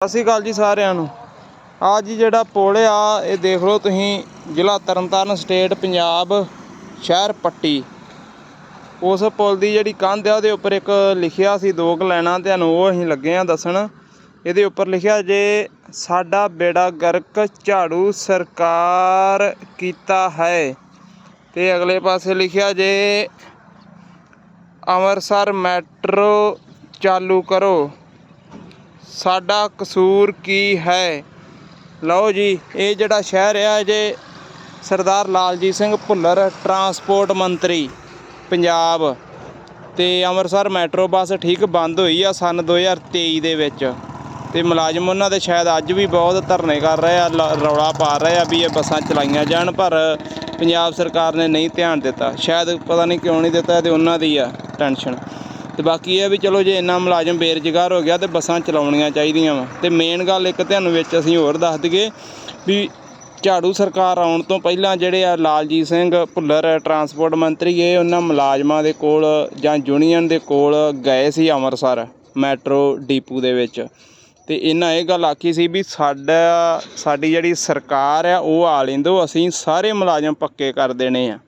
ਸਤਿ ਸ਼੍ਰੀ ਅਕਾਲ ਜੀ ਸਾਰਿਆਂ ਨੂੰ। ਆ ਜੀ ਜਿਹੜਾ ਪੁਲ ਆ, ਇਹ ਦੇਖ ਲਓ ਤੁਸੀਂ, ਜ਼ਿਲ੍ਹਾ ਤਰਨਤਾਰਨ ਸਟੇਟ ਪੰਜਾਬ ਸ਼ਹਿਰ ਪੱਟੀ। ਉਸ ਪੁਲ ਦੀ ਜਿਹੜੀ ਕੰਧ ਆ, ਉਹਦੇ ਉੱਪਰ ਇੱਕ ਲਿਖਿਆ ਸੀ ਦੋ ਕੁ ਲੈਣਾ ਤੁਹਾਨੂੰ ਉਹ ਅਸੀਂ ਲੱਗੇ ਆ ਦੱਸਣ। ਇਹਦੇ ਉੱਪਰ ਲਿਖਿਆ ਜੇ, ਸਾਡਾ ਬੇੜਾ ਗਰਕ ਝਾੜੂ ਸਰਕਾਰ ਕੀਤਾ ਹੈ। ਤੇ ਅਗਲੇ ਪਾਸੇ ਲਿਖਿਆ ਜੇ, ਅੰਮ੍ਰਿਤਸਰ ਮੈਟਰੋ ਚਾਲੂ ਕਰੋ। ਸਾਡਾ ਕਸੂਰ ਕੀ ਹੈ? ਲਓ ਜੀ, ਇਹ ਜਿਹੜਾ ਸ਼ਹਿਰ ਆ ਜੇ ਸਰਦਾਰ ਲਾਲਜੀਤ ਸਿੰਘ ਭੁੱਲਰ ਟਰਾਂਸਪੋਰਟ ਮੰਤਰੀ, ਪੰਜਾਬ ਤੇ ਅੰਮ੍ਰਿਤਸਰ ਮੈਟਰੋ ਬੱਸ ਠੀਕ ਬੰਦ ਹੋਈ ਆ ਸਨ 2023 ਦੇ ਵਿੱਚ ਤੇ ਮੁਲਾਜ਼ਮ ਉਹਨਾਂ ਦੇ ਸ਼ਾਇਦ ਅੱਜ ਵੀ ਬਹੁਤ ਧਰਨੇ ਕਰ ਰਹੇ ਆ, ਲ- ਰੌਲਾ ਪਾ ਰਹੇ ਆ ਵੀ ਇਹ ਬੱਸਾਂ ਚਲਾਈਆਂ ਜਾਣ, ਪਰ ਪੰਜਾਬ ਸਰਕਾਰ ਨੇ ਨਹੀਂ ਧਿਆਨ ਦਿੱਤਾ। ਸ਼ਾਇਦ ਪਤਾ ਨਹੀਂ ਕਿਉਂ ਨਹੀਂ ਦਿੱਤਾ ਤੇ ਉਹਨਾਂ ਦੀ ਆ ਟੈਨਸ਼ਨ ਤੇ ਬਾਕੀ ਇਹ ਆ ਵੀ ਚਲੋ ਜੇ ਇੰਨਾ ਮੁਲਾਜ਼ਮ ਬੇਰੁਜ਼ਗਾਰ ਹੋ ਗਿਆ ਤੇ ਬੱਸਾਂ ਚਲਾਉਣੀਆਂ ਚਾਹੀਦੀਆਂ ਵਾ। ਤੇ ਮੇਨ ਗੱਲ ਇੱਕ ਤੁਹਾਨੂੰ ਵਿੱਚ ਅਸੀਂ ਹੋਰ ਦੱਸ ਦਈਏ ਵੀ ਝਾੜੂ ਸਰਕਾਰ ਆਉਣ ਤੋਂ ਪਹਿਲਾਂ ਜਿਹੜੇ ਆ ਲਾਲਜੀਤ ਸਿੰਘ ਭੁੱਲਰ ਟਰਾਂਸਪੋਰਟ ਮੰਤਰੀ, ਇਹ ਉਹਨਾਂ ਮੁਲਾਜ਼ਮਾਂ ਦੇ ਕੋਲ ਜਾਂ ਯੂਨੀਅਨ ਦੇ ਕੋਲ ਗਏ ਸੀ ਅੰਮ੍ਰਿਤਸਰ ਮੈਟਰੋ ਡੀਪੂ ਦੇ ਵਿੱਚ। ਤੇ ਇਹਨਾਂ ਇਹ ਗੱਲ ਆਖੀ ਸੀ ਵੀ ਸਾਡਾ, ਸਾਡੀ ਜਿਹੜੀ ਸਰਕਾਰ ਆ, ਉਹ ਆ ਲੈਂਦੋ, ਅਸੀਂ ਸਾਰੇ ਮੁਲਾਜ਼ਮ ਪੱਕੇ ਕਰ ਦੇਣੇ ਆ।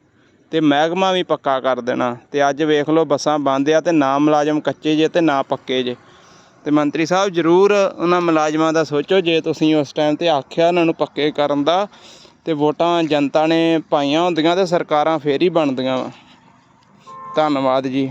ਅਤੇ ਮਹਿਕਮਾ ਵੀ ਪੱਕਾ ਕਰ ਦੇਣਾ। ਅਤੇ ਅੱਜ ਵੇਖ ਲਓ ਬੱਸਾਂ ਬੰਦ ਆ ਅਤੇ ਨਾ ਮੁਲਾਜ਼ਮ ਕੱਚੇ ਜੇ ਅਤੇ ਨਾ ਪੱਕੇ ਜੇ। ਅਤੇ ਮੰਤਰੀ ਸਾਹਿਬ ਜਰੂਰ ਉਹਨਾਂ ਮੁਲਾਜ਼ਮਾਂ ਦਾ ਸੋਚੋ, ਜੇ ਤੁਸੀਂ ਉਸ ਟਾਈਮ ਤੇ ਆਖਿਆ ਉਹਨਾਂ ਨੂੰ ਪੱਕੇ ਕਰਨ ਦਾ ਅਤੇ ਵੋਟਾਂ ਜਨਤਾ ਨੇ ਪਾਈਆਂ ਹੁੰਦੀਆਂ ਅਤੇ ਸਰਕਾਰਾਂ ਫੇਰ ਹੀ ਬਣਦੀਆਂ ਵਾ। ਧੰਨਵਾਦ ਜੀ।